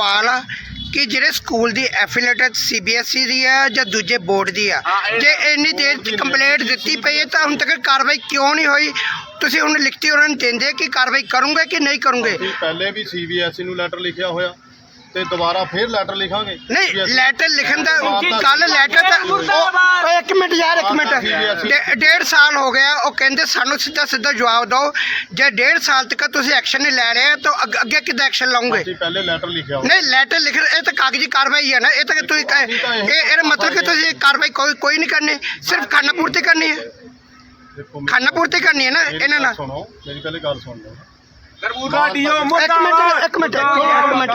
ਸਵਾਲ ਆ ਕਿ ਜਿਹੜੇ ਸਕੂਲ ਦੀ ਐਫੀਲੀਏਟਡ ਸੀਬੀਐਸਈ ਦੀ ਹੈ ਜਾਂ ਦੂਜੇ ਬੋਰਡ ਦੀ ਆ ਜੇ ਇੰਨੀ ਦੇਰ ਕੰਪਲੇਂਟ ਦਿੱਤੀ ਪਈ ਹੈ ਤਾਂ ਹੁਣ ਤੱਕ ਕਾਰਵਾਈ ਕਿਉਂ ਨਹੀਂ ਹੋਈ? ਤੁਸੀਂ ਹੁਣ ਲਿਖਤੀ ਉਹਨਾਂ ਨੂੰ ਦਿੰਦੇ ਕਿ ਕਾਰਵਾਈ ਕਰੋਗੇ ਕਿ ਨਹੀਂ ਕਰੋਗੇ? ਪਹਿਲੇ ਵੀ ਸੀਬੀਐਸਈ ਨੂੰ ਲੈਟਰ ਲਿਖਿਆ ਹੋਇਆ। ਤੇ ਦੁਬਾਰਾ ਫੇਰ ਲੈਟਰ ਲਿਖਾਂਗੇ। ਨਹੀਂ ਲੈਟਰ ਲਿਖਣ ਦਾ। ਕੱਲ ਲੈਟਰ ਤਾਂ। ਓਏ ਇੱਕ ਮਿੰਟ ਯਾਰ ਇੱਕ ਮਿੰਟ। ਡੇਢ ਸਾਲ ਹੋ ਗਿਆ ਉਹ ਕਹਿੰਦੇ ਸਾਨੂੰ ਸਿੱਧਾ ਸਿੱਧਾ ਜਵਾਬ ਦਿਓ। ਜੇ ਡੇਢ ਸਾਲ ਤੱਕ ਤੁਸੀਂ ਐਕਸ਼ਨ ਨਹੀਂ ਲੈ ਰਹੇ ਤਾਂ ਅੱਗ- ਕਿੱਦਾਂ ਐਕਸ਼ਨ ਲਓਗੇ ਅਸੀਂ ਪਹਿਲੇ ਲੈਟਰ ਲਿਖਿਆ ਨਹੀਂ ਲੈਟਰ ਲਿਖ ਇਹ ਤਾਂ ਕਾਗਜ਼ੀ ਕਾਰਵਾਈ ਹੈ ਨਾ ਇਹ ਤਾਂ ਕਿ ਤੁਸੀਂ ਇਹ ਇਹਦਾ ਮਤਲਬ ਕਿ ਤੁਸੀਂ ਕਾਰਵਾਈ ਕੋਈ ਕੋਈ ਨਹੀਂ ਕਰਨੀ ਸਿਰਫ ਖਾਨਾ ਪੂਰਤੀ ਕਰਨੀ ਹੈ। ਖਾਨਾ ਪੂਰਤੀ ਕਰਨੀ ਹੈ ਨਾ ਇਹਨਾਂ ਨਾਲ। ਸੁਣੋ ਮੇਰੀ ਪਹਿਲੇ ਗੱਲ ਸੁਣ ਲਓ। ਗਰਬੂਦਾ ਡੀਓ ਇੱਕ ਮਿੰਟ ਇੱਕ ਮਿੰਟ ਇੱਕ ਮਿੰਟ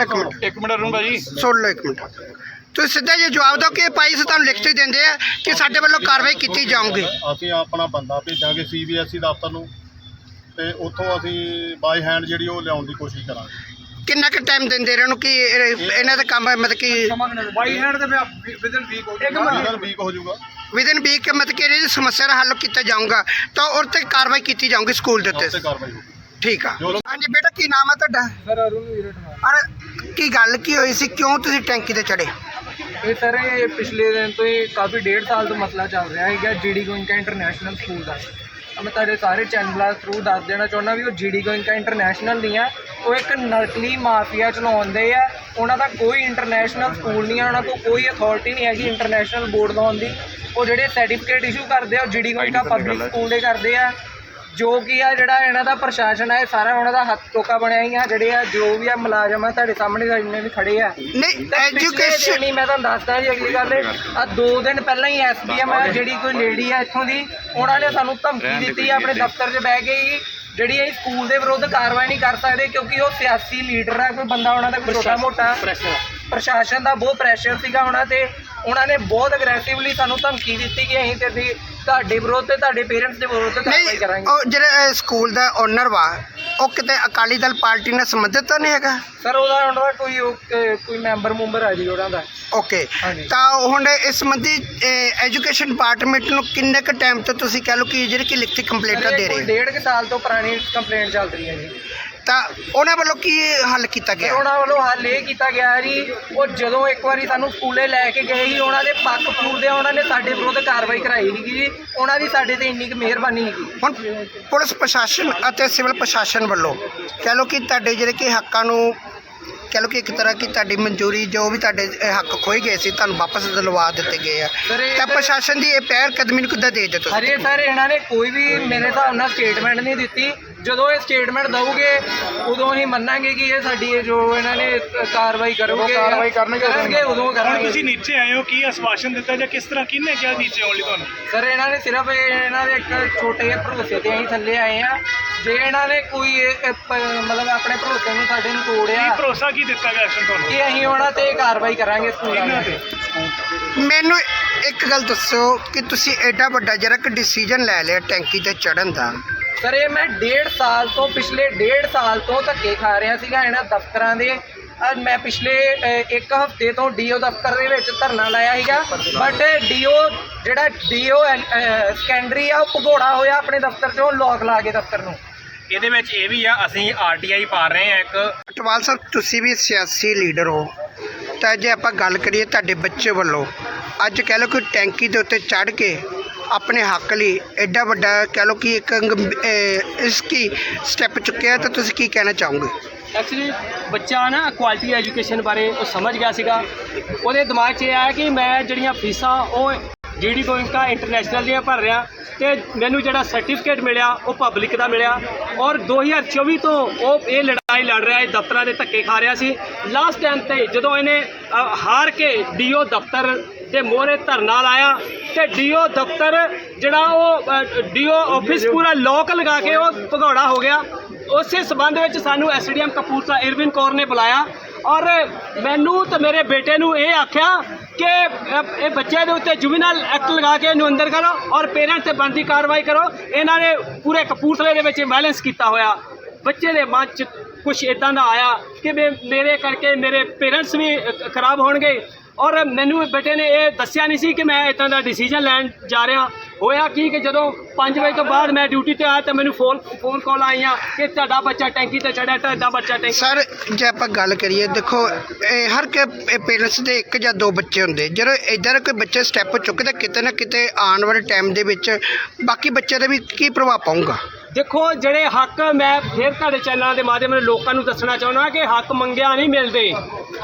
ਇੱਕ ਮਿੰਟ ਇੱਕ ਮਿੰਟ ਅਰੁਣ ਭਾਜੀ। ਸੁਣ ਲਓ ਇੱਕ ਮਿੰਟ। ਤੁਸੀਂ ਸਿੱਧਾ ਜੇ ਜਵਾਬ ਦਿਓ ਕਿ ਭਾਈ ਅਸੀਂ ਤੁਹਾਨੂੰ ਲਿਖਤੀ ਦਿੰਦੇ ਆ ਕਿ ਸਾਡੇ ਵੱਲੋਂ ਕਾਰਵਾਈ ਕੀਤੀ ਜਾਊਗੀ। ਅਸੀਂ ਆਪਣਾ ਬੰਦਾ ਭੇਜਾਂਗੇ ਸੀਬੀਐਸਈ ਦਫ਼ਤਰ ਨੂੰ ਤੇ ਉੱਥੋਂ ਅਸੀਂ ਬਾਈ ਹੈਂਡ ਜਿਹੜੀ ਉਹ ਲਿਆਉਣ ਦੀ ਕੋਸ਼ਿਸ਼ ਕਰਾਂਗੇ। ਕਿੰਨਾ ਕੁ ਟਾਈਮ ਦਿੰਦੇ ਇਹਨਾਂ ਨੂੰ ਕਿ ਇਹ- ਇਹਨਾਂ ਦਾ ਕੰਮ ਹੈ ਮਤਲਬ ਕਿ ਬਾਈ ਹੈਂਡ ਤੇ ਵਿਦਨ ਵੀਕ ਹੋ ਇੱਕ ਇਹਨਾਂ ਵੀਕ ਹੋ ਜਾਊਗਾ। ਵਿਦਨ ਵੀਕ ਮਤਲਬ ਕਿ ਇਹਦੀ ਸਮੱਸਿਆ ਦਾ ਹੱਲ ਕੀਤਾ ਜਾਊਗਾ। ਤਾਂ ਉਹ ਤੇ ਕਾਰਵਾਈ ਕੀਤੀ ਜਾਊਗੀ ਸਕੂਲ ਦੇ ਉੱਤੇ। ਉੱਤੇ ਕਾਰਵਾਈ ਹੋਊਗੀ। ਠੀਕ ਆ। ਹਾਂਜੀ ਬੇਟਾ ਕੀ ਨਾਮ ਹੈ ਤੁਹਾਡਾ? ਸਰ ਅਰੁਣ ਵੀਰਟ ਅਰੇ ਕੀ ਗੱਲ ਕੀ ਹੋਈ ਸੀ? ਕਿਉਂ ਤੁਸੀਂ ਟੈਂਕੀ ਤੇ ਚੜੇ ਇਹ ਸਰ ਇਹ ਪਿਛਲੇ ਦਿਨ ਤੋਂ ਹੀ ਕਾਫੀ ਡੇਢ ਸਾਲ ਤੋਂ ਮਸਲਾ ਚੱਲ ਰਿਹਾ ਹੈਗਾ ਜੀਡੀ ਗੋਇੰਕਾ ਇੰਟਰਨੈਸ਼ਨਲ ਸਕੂਲ ਦਾ। ਮੈਂ ਤੁਹਾਡੇ ਸਾਰੇ ਚੈਨਲਾਂ ਥਰੂ ਦੱਸ ਦੇਣਾ ਚਾਹੁੰਦਾ ਵੀ ਉਹ ਜੀਡੀ ਗੋਇੰਕਾ ਇੰਟਰਨੈਸ਼ਨਲ ਨਹੀਂ ਆ ਉਹ ਇੱਕ ਨਕਲੀ ਮਾਫੀਆ ਚਲਾਉਂਦੇ ਆ। ਉਹਨਾਂ ਦਾ ਕੋਈ ਇੰਟਰਨੈਸ਼ਨਲ ਸਕੂਲ ਨਹੀਂ ਆ ਉਹਨਾਂ ਕੋਲ ਕੋਈ ਅਥਾਰਟੀ ਨਹੀਂ ਹੈਗੀ ਇੰਟਰਨੈਸ਼ਨਲ ਬੋਰਡ ਲਾਉਣ ਦੀ। ਉਹ ਜਿਹੜੇ ਸਰਟੀਫਿਕੇਟ ਇਸ਼ੂ ਕਰਦੇ ਆ ਉਹ ਜੀਡੀ ਗੋਇੰਕਾ ਪਬਲਿਕ ਸਕੂਲ ਦੇ ਕਰਦੇ ਆ। ਜੋ ਕੀ ਆ ਜਿਹੜਾ ਇਹਨਾਂ ਦਾ ਪ੍ਰਸ਼ਾਸਨ ਹੈ ਇਹ ਸਾਰਾ ਉਹਨਾਂ ਦਾ ਹੱਥ ਟੋਕਾ ਬਣਿਆ ਹੀ ਆ ਜਿਹੜੇ ਆ ਜੋ ਵੀ ਆ ਮੁਲਾਜ਼ਮ ਆ ਤੁਹਾਡੇ ਸਾਹਮਣੇ ਤਾਂ ਇੰਨੇ ਵੀ ਖੜੇ ਆ। ਨਹੀਂ ਐਜੂਕੇਸ਼ਨ ਐਜੂਕੇਸ਼ਨ ਨਹੀਂ ਮੈਂ ਤੁਹਾਨੂੰ ਦੱਸਦਾ ਜੀ ਅਗਲੀ ਗੱਲ ਆ ਦੋ ਦਿਨ ਪਹਿਲਾਂ ਹੀ ਐਸਡੀਐਮ ਆ ਜਿਹੜੀ ਕੋਈ ਲੇਡੀ ਆ ਇੱਥੋਂ ਦੀ ਉਹਨਾਂ ਨੇ ਸਾਨੂੰ ਧਮਕੀ ਦਿੱਤੀ ਆਪਣੇ ਦਫ਼ਤਰ 'ਚ ਬਹਿ ਕੇ ਹੀ ਜਿਹੜੀ ਇਹ ਸਕੂਲ ਦੇ ਵਿਰੁੱਧ ਕਾਰਵਾਈ ਨਹੀਂ ਕਰ ਸਕਦੇ ਕਿਉਂਕਿ ਉਹ ਸਿਆਸੀ ਲੀਡਰ ਆ ਕੋਈ ਬੰਦਾ ਉਹਨਾਂ ਦਾ ਕੋਈ ਛੋਟਾ ਮੋਟਾ ਪ੍ਰਸ਼ਾਸਨ ਦਾ ਬਹੁਤ ਪ੍ਰੈਸ਼ਰ ਸੀਗਾ ਉਹਨਾਂ ਤੇ। ਉਹਨਾਂ ਨੇ ਬਹੁਤ ਅਗਰੈਸਿਵਲੀ ਸਾਨੂੰ ਧਮਕੀ ਦਿੱਤੀ ਕਿ ਅਸੀਂ ਤੇ ਤੁਹਾਡੇ ਵਿਰੁੱਧ ਤੇ ਤੁਹਾਡੇ ਪੇਰੈਂਟਸ ਦੇ ਵਿਰੁੱਧ ਕਾਰਵਾਈ ਨਹੀਂ ਕਰਾਂਗੇ। ਉਹ ਜਿਹੜਾ ਸਕੂਲ ਦਾ ਓਨਰ ਵਾ ਉਹ ਕਿਤੇ ਅਕਾਲੀ ਦਲ ਪਾਰਟੀ ਨਾਲ ਸੰਬੰਧਿਤ ਤਾਂ ਨਹੀਂ ਹੈਗਾ? ਸਰ ਉਹਦਾ ਉਹਨਾਂ ਦਾ ਕੋਈ ਉਹ, ਕੋਈ ਮੈਂਬਰ ਮੁੰਬਰ ਆ ਜੀ ਉਹਨਾਂ ਦਾ। ਓਕੇ ਹਾਂਜੀ। ਤਾਂ ਹੁਣ ਇਸ ਸੰਬੰਧੀ ਐਜੂਕੇਸ਼ਨ ਡਿਪਾਰਟਮੈਂਟ ਨੂੰ ਕਿੰਨੇ ਕੁ ਟਾਈਮ ਤੋਂ ਤੁਸੀਂ ਕਹਿ ਲਓ ਕਿ ਜਿਹੜੀ ਕਿ ਲਿਖਤੀ ਕੰਪਲੇਂਟਾਂ ਦੇ ਰਹੇ ਹੋ? ਡੇਢ ਕੁ ਸਾਲ ਤੋਂ ਪੁਰਾਣੀ ਕੰਪਲੇਂਟ ਚੱਲ ਰਹੀ ਹੈ ਜੀ। ਤਾਂ ਉਹਨਾਂ ਵੱਲੋਂ ਕੀ ਹੱਲ ਕੀਤਾ ਗਿਆ? ਉਹਨਾਂ ਵੱਲੋਂ ਹੱਲ ਇਹ ਕੀਤਾ ਗਿਆ ਜੀ ਉਹ ਜਦੋਂ ਇੱਕ ਵਾਰੀ ਸਾਨੂੰ ਸਕੂਲੇ ਲੈ ਕੇ ਗਏ ਸੀ ਉਹਨਾਂ ਦੇ ਪੱਕ ਪੂਰਦੇ ਉਹਨਾਂ ਨੇ ਸਾਡੇ ਵਿਰੁੱਧ ਕਾਰਵਾਈ ਕਰਾਈ ਸੀਗੀ ਜੀ ਉਹਨਾਂ ਦੀ ਸਾਡੇ ਤੇ ਇੰਨੀ ਕੁ ਮਿਹਰਬਾਨੀ ਸੀਗੀ। ਹੁਣ ਪੁਲਿਸ ਪ੍ਰਸ਼ਾਸਨ ਅਤੇ ਸਿਵਲ ਪ੍ਰਸ਼ਾਸਨ ਵੱਲੋਂ ਕਹਿ ਲਓ ਕਿ ਤੁਹਾਡੇ ਜਿਹੜੇ ਕਿ ਹੱਕਾਂ ਨੂੰ ਕਹਿ ਲਓ ਕਿ ਇੱਕ ਤਰ੍ਹਾਂ ਕੀ ਤੁਹਾਡੀ ਮਨਜ਼ੂਰੀ ਜੋ ਵੀ ਤੁਹਾਡੇ ਅਹ, ਹੱਕ ਖੋਏ ਗਏ ਸੀ ਤੁਹਾਨੂੰ ਵਾਪਸ ਦਿਲਵਾ ਦਿੱਤੇ ਗਏ ਆ। ਸਰ, ਇਹ ਤਾਂ ਤਾਂ- ਪ੍ਰਸ਼ਾਸਨ ਦੀ ਇਹ ਪਹਿਲ ਕਦਮੀ ਨੂੰ ਕਿੱਦਾਂ ਦੇ ਦਿੱਤੇ ਹਰੇ ਸਰ ਇਹਨਾਂ ਨੇ ਕੋਈ ਵੀ ਮੇਰੇ ਹਿਸਾਬ ਨਾਲ ਸਟੇਟਮੈਂਟ ਨਹੀਂ ਦਿੱਤੀ। ਜਦੋਂ ਇਹ ਸਟੇਟਮੈਂਟ ਦਊਗੇ ਉਦੋਂ ਹੀ ਮੰਨਾਂਗੇ ਕਿ ਇਹ ਸਾਡੀ ਇਹ ਜੋ ਇਹਨਾਂ ਨੇ ਕਾਰਵਾਈ ਕਰਨਗੇ ਕਾਰਵਾਈ ਕਰਨਗੇ, ਉਦੋਂ ਕਰਨਗੇ ਉਦੋਂ ਹੁਣ ਕਰਾਂਗੇ ਤੁਸੀਂ ਨੀਚੇ ਆਏ ਹੋ ਕੀ ਆਸ਼ਵਾਸਨ ਦਿੱਤਾ ਜਾਂ ਕਿਸ ਤਰ੍ਹਾਂ ਕਿਹਨੇ ਕਿਹਾ ਨੀਚੇ ਆਉਣ ਲਈ ਤੁਹਾਨੂੰ? ਸਰ ਇਹਨਾਂ ਨੇ ਸਿਰਫ ਇਹ- ਇਹਨਾਂ ਦੇ ਇੱਕ ਛੋਟੇ ਜਿਹੇ ਭਰੋਸੇ ਤੇ ਅਸੀਂ ਥੱਲੇ ਆਏ ਆ ਜੇ ਇਹਨਾਂ ਨੇ ਕੋਈ ਇਹ- ਇਹ ਪ- ਮਤਲਬ ਆਪਣੇ ਭਰੋਸੇ ਨੂੰ ਸਾਡੇ ਨੂੰ ਕੀ ਤੋੜਿਆ ਭਰੋਸਾ ਕੀ ਦਿੱਤਾ ਗਿਆ ਐਕਸ਼ਨ ਤੁਹਾਨੂੰ? ਕਿ ਅਸੀਂ ਉਹਨਾਂ ਤੇ ਕਾਰਵਾਈ ਕਰਾਂਗੇ ਸਕੂਲਾਂ ਇਹਨਾਂ ਤੇ। ਮੈਨੂੰ ਇੱਕ ਗੱਲ ਦੱਸੋ ਕਿ ਤੁਸੀਂ ਐਡਾ ਵੱਡਾ ਜਿਹੜਾ ਕਿ ਡਿਸੀਜਨ ਲੈ ਲਿਆ ਟੈਂਕੀ ਤੇ ਚੜਨ ਦਾ। ਸਰ ਇਹ ਮੈਂ ਡੇਢ ਸਾਲ ਤੋਂ ਪਿਛਲੇ ਡੇਢ ਸਾਲ ਤੋਂ ਧੱਕੇ ਖਾ ਰਿਹਾ ਸੀਗਾ ਇਹਨਾਂ ਦਫ਼ਤਰਾਂ ਦੇ। ਅੱਜ ਮੈਂ ਪਿਛਲੇ ਇੱਕ ਹਫ਼ਤੇ ਤੋਂ ਡੀਓ ਦਫ਼ਤਰ ਦੇ ਵਿੱਚ ਧਰਨਾ ਲਾਇਆ ਸੀਗਾ। ਬਟ ਡੀਓ ਜਿਹੜਾ ਡੀਓ ਸੈਕੰਡਰੀ ਆ ਉਹ ਭਗੌੜਾ ਹੋਇਆ ਆਪਣੇ ਦਫ਼ਤਰ 'ਚੋਂ ਲੋਕ ਲਾ ਕੇ ਦਫ਼ਤਰ ਨੂੰ। ਇਹਦੇ ਵਿੱਚ ਇਹ ਵੀ ਆ ਅਸੀਂ ਆਰਟੀਆਈ ਪਾ ਰਹੇ ਆ ਇੱਕ। ਅਟਵਾਲ ਸਾਹਿਬ ਤੁਸੀਂ ਵੀ ਸਿਆਸੀ ਲੀਡਰ ਹੋ। ਤਾਂ ਜੇ ਆਪਾਂ ਗੱਲ ਕਰੀਏ ਤੁਹਾਡੇ ਬੱਚੇ ਵੱਲੋਂ ਅੱਜ ਕਹਿ ਲਓ ਕਿ ਟੈਂਕੀ ਦੇ ਉੱਤੇ ਚੜ ਕੇ ਆਪਣੇ ਹੱਕ ਲਈ ਐਡਾ ਵੱਡਾ ਕਹਿ ਲਓ ਕਿ ਇੱਕ ਗੰਭ- ਇਸ ਕੀ ਸਟੈਪ ਚੁੱਕਿਆ ਤਾਂ ਤੁਸੀਂ ਕੀ ਕਹਿਣਾ ਚਾਹੋਗੇ? ਐਕਚੁਅਲੀ ਬੱਚਾ ਨਾ ਕੁਆਲਿਟੀ ਐਜੂਕੇਸ਼ਨ ਬਾਰੇ ਉਹ ਸਮਝ ਗਿਆ ਸੀਗਾ। ਉਹਦੇ ਦਿਮਾਗ 'ਚ ਇਹ ਆਇਆ ਕਿ ਮੈਂ ਜਿਹੜੀਆਂ ਫੀਸਾਂ ਉਹ ਜੀਡੀ ਗੋਇੰਕਾ ਇੰਟਰਨੈਸ਼ਨਲ ਦੀਆਂ ਭਰ ਰਿਹਾ ਤੇ ਮੈਨੂੰ ਜਿਹੜਾ ਸਰਟੀਫਿਕੇਟ ਮਿਲਿਆ, ਉਹ ਪਬਲਿਕ ਦਾ ਮਿਲਿਆ ਔਰ 2024 ਤੋਂ ਉਹ ਇਹ ਲੜਾਈ ਲੜ ਰਿਹਾ ਹੈ ਦਫ਼ਤਰਾਂ ਦੇ ਧੱਕੇ ਖਾ ਰਿਹਾ ਸੀ। ਲਾਸਟ ਟਾਈਮ ਤੇ ਜਦੋਂ ਇਹਨੇ ਹਾਰ ਕੇ ਡੀਓ ਦਫ਼ਤਰ ਦੇ ਮੋਹਰੇ ਧਰਨਾ ਲਾਇਆ ਤੇ ਡੀਓ ਦਫ਼ਤਰ, ਜਿਹੜਾ ਉਹ ਡੀਓ ਆਫਿਸ ਪੂਰਾ ਲੋਕ ਲਗਾ ਕੇ ਉਹ ਭਗੌੜਾ ਹੋ ਗਿਆ। ਉਸੇ ਸਬੰਧ ਵਿੱਚ ਸਾਨੂੰ ਐਸਡੀਐਮ ਕਪੂਰਥਲਾ ਇਰਵਿਨ ਕੌਰ ਨੇ ਬੁਲਾਇਆ ਔਰ ਮੈਨੂੰ ਤੇ ਮੇਰੇ ਬੇਟੇ ਨੂੰ ਇਹ ਆਖਿਆ ਕਿ ਇਹ ਬੱਚੇ ਦੇ ਉੱਤੇ ਜੁਵੀਨਲ ਐਕਟ ਲਗਾ ਕੇ ਇਹਨੂੰ ਅੰਦਰ ਕਰੋ ਔਰ ਪੇਰੈਂਟਸ ਤੇ ਬਣਦੀ ਕਾਰਵਾਈ ਕਰੋ। ਇਹਨਾਂ ਨੇ ਪੂਰੇ ਕਪੂਰਥਲੇ ਦੇ ਵਿੱਚ ਵਾਇਲੈਂਸ ਕੀਤਾ ਹੋਇਆ। ਬੱਚੇ ਦੇ ਮਨ 'ਚ ਕੁਝ ਇਦਾਂ ਦਾ ਆਇਆ ਕਿ ਵੀ ਮੇਰੇ ਕਰਕੇ ਮੇਰੇ ਪੇਰੈਂਟਸ ਵੀ ਖਰਾਬ ਹੋਣਗੇ। ਔਰ ਮੈਨੂੰ ਬੇਟੇ ਨੇ ਇਹ ਦੱਸਿਆ ਨਹੀਂ ਸੀ ਕਿ ਮੈਂ ਇਦਾਂ ਦਾ ਡਿਸੀਜਨ ਲੈਣ ਜਾ ਰਿਹਾ। ਹੋਇਆ ਕੀ ਕਿ ਜਦੋਂ 5 ਵਜੇ ਤੋਂ ਬਾਅਦ ਮੈਂ ਡਿਊਟੀ ਤੇ ਆਇਆ ਤਾਂ ਮੈਨੂੰ ਫੋਨ ਫੋਨ ਕਾਲ ਆਈਆਂ ਕਿ ਤੁਹਾਡਾ ਬੱਚਾ ਟੈਂਕੀ ਤੇ ਚੜਿਆ, ਤੁਹਾਡਾ ਬੱਚਾ ਟੈਂਕੀ ਸਰ ਜੇ ਆਪਾਂ ਗੱਲ ਕਰੀਏ, ਦੇਖੋ, ਇਹ ਹਰ ਕੇ ਪੇਰੈਂਟਸ ਦੇ ਇੱਕ ਜਾਂ ਦੋ ਬੱਚੇ ਹੁੰਦੇ। ਜਦੋਂ ਇਧਰ ਕੋਈ ਬੱਚੇ ਸਟੈਪ ਚੁੱਕਦੇ ਕਿਤੇ ਨਾ ਕਿਤੇ ਆਉਣ ਵਾਲੇ ਟਾਈਮ ਦੇ ਵਿੱਚ ਬਾਕੀ ਬੱਚਿਆਂ ਦੇ ਵੀ ਕੀ ਪ੍ਰਭਾਵ ਪਾਊਗਾ? ਦੇਖੋ, ਜਿਹੜੇ ਹੱਕ ਮੈਂ ਫਿਰ ਤੁਹਾਡੇ ਚੈਨਲਾਂ ਦੇ ਮਾਧਿਅਮ ਨਾਲ ਲੋਕਾਂ ਨੂੰ ਦੱਸਣਾ ਚਾਹੁੰਦਾ ਕਿ ਹੱਕ ਮੰਗਿਆ ਨਹੀਂ ਮਿਲਦੇ।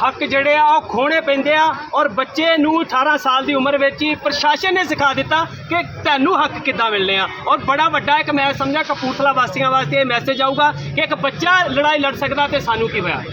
ਹੱਕ ਜਿਹੜੇ ਆ, ਉਹ ਖੋਣੇ ਪੈਂਦੇ ਆ ਔਰ ਬੱਚੇ ਨੂੰ 18 ਸਾਲ ਦੀ ਉਮਰ ਵਿੱਚ ਹੀ ਪ੍ਰਸ਼ਾਸਨ ਨੇ ਸਿਖਾ ਦਿੱਤਾ ਕਿ ਤੁਹਾਨੂੰ ਹੱਕ ਕਿੱਦਾਂ ਮਿਲਨੇ ਆ। ਔਰ ਬੜਾ ਵੱਡਾ ਇੱਕ ਮੈਂ ਸਮਝਿਆ ਕਪੂਰਥਲਾ ਵਾਸੀਆਂ ਵਾਸਤੇ ਇਹ ਮੈਸੇਜ ਆਊਗਾ ਕਿ ਇੱਕ ਬੱਚਾ ਲੜਾਈ ਲੜ ਸਕਦਾ ਤੇ ਸਾਨੂੰ ਕੀ ਹੋਇਆ?